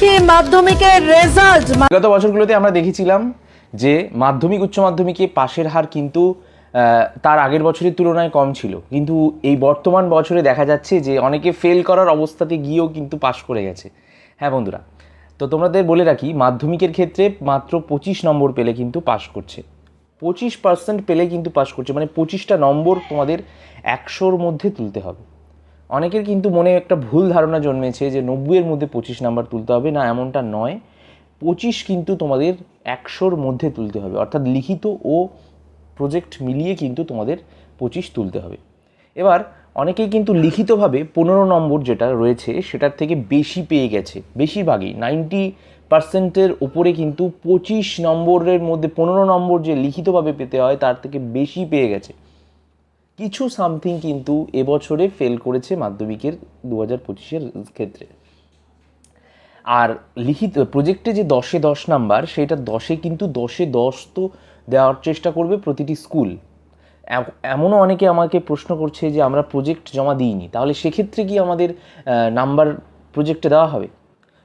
রাখি মাধ্যমিকের রেজাল্ট বিগত বছরগুলোতে আমরা দেখেছিলাম যে মাধ্যমিক, উচ্চ মাধ্যমিকে পাশের হার কিন্তু তার আগের বছরের তুলনায় কম ছিল। কিন্তু এই বর্তমান বছরে দেখা যাচ্ছে যে অনেকে ফেল করার অবস্থাতে গিয়েও কিন্তু পাশ করে গেছে। হ্যাঁ বন্ধুরা, তো তোমাদের বলে রাখি, মাধ্যমিকের ক্ষেত্রে মাত্র পঁচিশ নম্বর পেলে কিন্তু পাশ করছে। পঁচিশ পার্সেন্ট পেলে কিন্তু পাশ করছে। মানে পঁচিশটা নম্বর তোমাদের একশোর মধ্যে তুলতে হবে। অনেকের কিন্তু মনে একটা ভুল ধারণা জন্মেছে যে নব্বইয়ের মধ্যে পঁচিশ নাম্বার তুলতে হবে, না এমনটা নয়। পঁচিশ কিন্তু তোমাদের একশোর মধ্যে তুলতে হবে। অর্থাৎ লিখিত ও প্রজেক্ট মিলিয়ে কিন্তু তোমাদের পঁচিশ তুলতে হবে। এবার অনেকেই কিন্তু লিখিতভাবে পনেরো নম্বর যেটা রয়েছে, সেটার থেকে বেশি পেয়ে গেছে। বেশিরভাগই নাইনটি পার্সেন্টের ওপরে কিন্তু পঁচিশ নম্বরের মধ্যে পনেরো নম্বর যে লিখিতভাবে পেতে হয়, তার থেকে বেশি পেয়ে গেছে। কিছু সামথিং কিন্তু এবছরে ফেল করেছে মাধ্যমিকের দু হাজার পঁচিশের ক্ষেত্রে। আর লিখিত প্রজেক্টে যে দশে দশ নাম্বার, সেটা দশে কিন্তু দশে দশ তো দেওয়ার চেষ্টা করবে প্রতিটি স্কুল এমনও অনেকে আমাকে প্রশ্ন করছে যে আমরা প্রজেক্ট জমা দিইনি, তাহলে সেক্ষেত্রে কি আমাদের নাম্বার প্রজেক্টে দেওয়া হবে?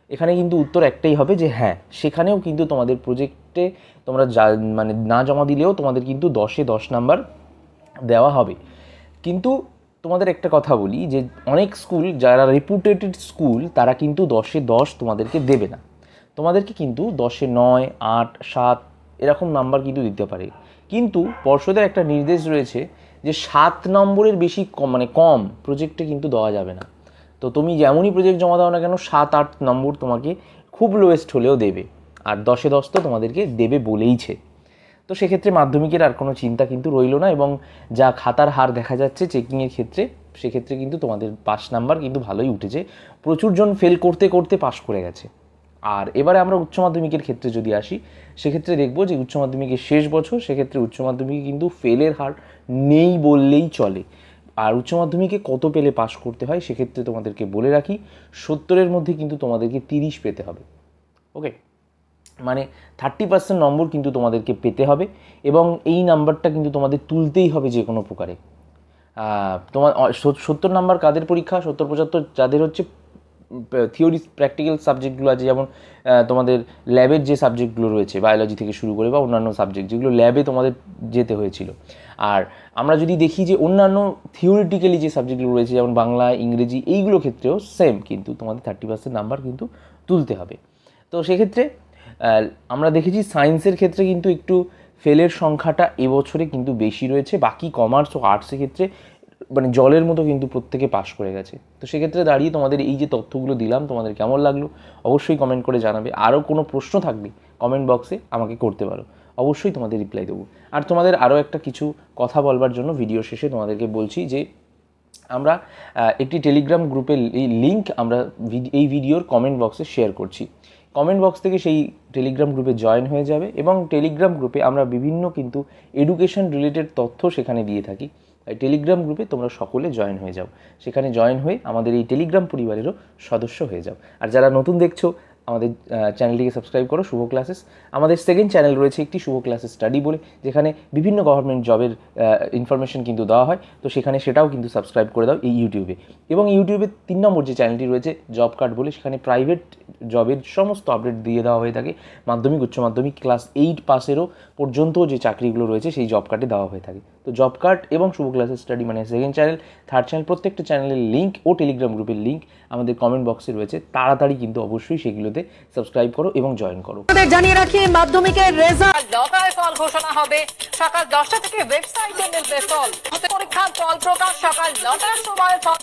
এখানে কিন্তু উত্তর একটাই হবে যে হ্যাঁ সেখানেও কিন্তু তোমাদের প্রজেক্টে তোমরা যা মানে না জমা দিলেও তোমাদের কিন্তু দশে দশ নাম্বার দেওয়া হবে। কিন্তু তোমাদের একটা কথা বলি, যে অনেক স্কুল, যারা রেপুটেটেড স্কুল, তারা কিন্তু দশে দশ তোমাদেরকে দেবে না। তোমাদেরকে কিন্তু দশে নয়, আট, সাত এরকম নাম্বার কিন্তু দিতে পারে। কিন্তু পর্ষদের একটা নির্দেশ রয়েছে যে সাত নম্বরের বেশি কম মানে কম প্রজেক্টে কিন্তু দেওয়া যাবে না। তো তুমি যেমনই প্রজেক্ট জমা দাও না কেন, সাত, আট নম্বর তোমাকে খুব লোয়েস্ট হলেও দেবে। আর দশে দশ তো তোমাদেরকে দেবে বলেইছে। তো সেক্ষেত্রে মাধ্যমিকের আর কোনো চিন্তা কিন্তু রইল না এবং যা খাতার হার দেখা যাচ্ছে চেকিংয়ের ক্ষেত্রে, সেক্ষেত্রে কিন্তু তোমাদের পাস নাম্বার কিন্তু ভালোই উঠেছে। প্রচুরজন ফেল করতে করতে পাশ করে গেছে। আর এবারে আমরা উচ্চ মাধ্যমিকের ক্ষেত্রে যদি আসি, সেক্ষেত্রে দেখব যে উচ্চ মাধ্যমিকের শেষ বছর, সেক্ষেত্রে উচ্চ মাধ্যমিকে কিন্তু ফেলের হার নেই বললেই চলে। আর উচ্চ মাধ্যমিকে কত পেলে পাশ করতে হয়, সেক্ষেত্রে তোমাদেরকে বলে রাখি, সত্তরের মধ্যে কিন্তু তোমাদেরকে তিরিশ পেতে হবে। ওকে মানে থার্টি পার্সেন্ট নম্বর কিন্তু তোমাদেরকে পেতে হবে এবং এই নাম্বারটা কিন্তু তোমাদের তুলতেই হবে যে কোনো প্রকারে। তোমার সত্তর নাম্বার কাদের পরীক্ষা? সত্তর, পঁচাত্তর যাদের হচ্ছে থিওরি প্র্যাকটিক্যাল সাবজেক্টগুলো আছে, যেমন তোমাদের ল্যাবের যে সাবজেক্টগুলো রয়েছে বায়োলজি থেকে শুরু করে বা অন্যান্য সাবজেক্ট যেগুলো ল্যাবে তোমাদের যেতে হয়েছিল। আর আমরা যদি দেখি যে অন্যান্য থিওরিটিক্যালি যে সাবজেক্টগুলো রয়েছে, যেমন বাংলা, ইংরেজি, এইগুলো ক্ষেত্রেও সেম কিন্তু তোমাদের থার্টি পার্সেন্ট নাম্বার কিন্তু তুলতে হবে। তো সেক্ষেত্রে আমরা দেখেছি সায়েন্সের ক্ষেত্রে কিন্তু একটু ফেলের সংখ্যাটা এবছরে কিন্তু বেশি রয়েছে, বাকি কমার্স ও আর্টসের ক্ষেত্রে মানে জলের মতো কিন্তু প্রত্যেকে পাশ করে গেছে। তো সেক্ষেত্রে দাঁড়িয়ে তোমাদের এই যে তথ্যগুলো দিলাম, তোমাদের কেমন লাগল অবশ্যই কমেন্ট করে জানাবে। আরও কোনো প্রশ্ন থাকবে কমেন্ট বক্সে আমাকে করতে পারো। অবশ্যই তোমাদের রিপ্লাই দেবো। আর তোমাদের আরও একটা কিছু কথা বলবার জন্য ভিডিও শেষে তোমাদেরকে বলছি যে, আমরা একটি টেলিগ্রাম গ্রুপের লিঙ্ক আমরা এই ভিডিওর কমেন্ট বক্সে শেয়ার করছি। কমেন্ট বক্স থেকে সেই টেলিগ্রাম গ্রুপে জয়েন হয়ে যাবে এবং টেলিগ্রাম গ্রুপে আমরা বিভিন্ন কিন্তু এডুকেশন রিলেটেড তথ্য সেখানে দিয়ে থাকি। তাই টেলিগ্রাম গ্রুপে তোমরা সকলে জয়েন হয়ে যাও। সেখানে জয়েন হয়ে আমাদের এই টেলিগ্রাম পরিবারেরও সদস্য হয়ে যাও। আর যারা নতুন দেখছ আমাদের চ্যানেলটিকে সাবস্ক্রাইব করো, শুভ ক্লাসেস আমাদের সেকেন্ড চ্যানেল রয়েছে একটি শুভ ক্লাসেস স্টাডি বলে, যেখানে বিভিন্ন গভর্নমেন্ট জবের ইনফরমেশন কিন্তু দেওয়া হয়। তো সেখানে সেটাও কিন্তু সাবস্ক্রাইব করে দাও এই ইউটিউবে এবং ইউটিউবে তিন নম্বর যে চ্যানেলটি রয়েছে জব কার্ড বলে, সেখানে প্রাইভেট জবের সমস্ত আপডেট দিয়ে দেওয়া হয়ে থাকে। মাধ্যমিক, উচ্চ মাধ্যমিক ক্লাস এইট পাসেরও পর্যন্ত যে চাকরিগুলো রয়েছে, সেই জব কার্ডে দেওয়া হয়ে থাকে। তো জব কার্ড এবং শুভ ক্লাসেস স্টাডি মানে সেকেন্ড চ্যানেল থার্ড চ্যানেল প্রত্যেকটা চ্যানেলের লিঙ্ক ও টেলিগ্রাম গ্রুপের লিঙ্ক আমাদের কমেন্ট বক্সে রয়েছে। তাড়াতাড়ি কিন্তু অবশ্যই সেগুলোতে সাবস্ক্রাইব করো এবং জয়েন করো। আপনাদের জানিয়ে রাখি মাধ্যমিকের রেজাল্ট আজ ফল ঘোষণা হবে। সকাল দশটা থেকে ওয়েবসাইটে মিলবে ফল। পরীক্ষার ফল প্রকাশ সকাল নটার সময় ফল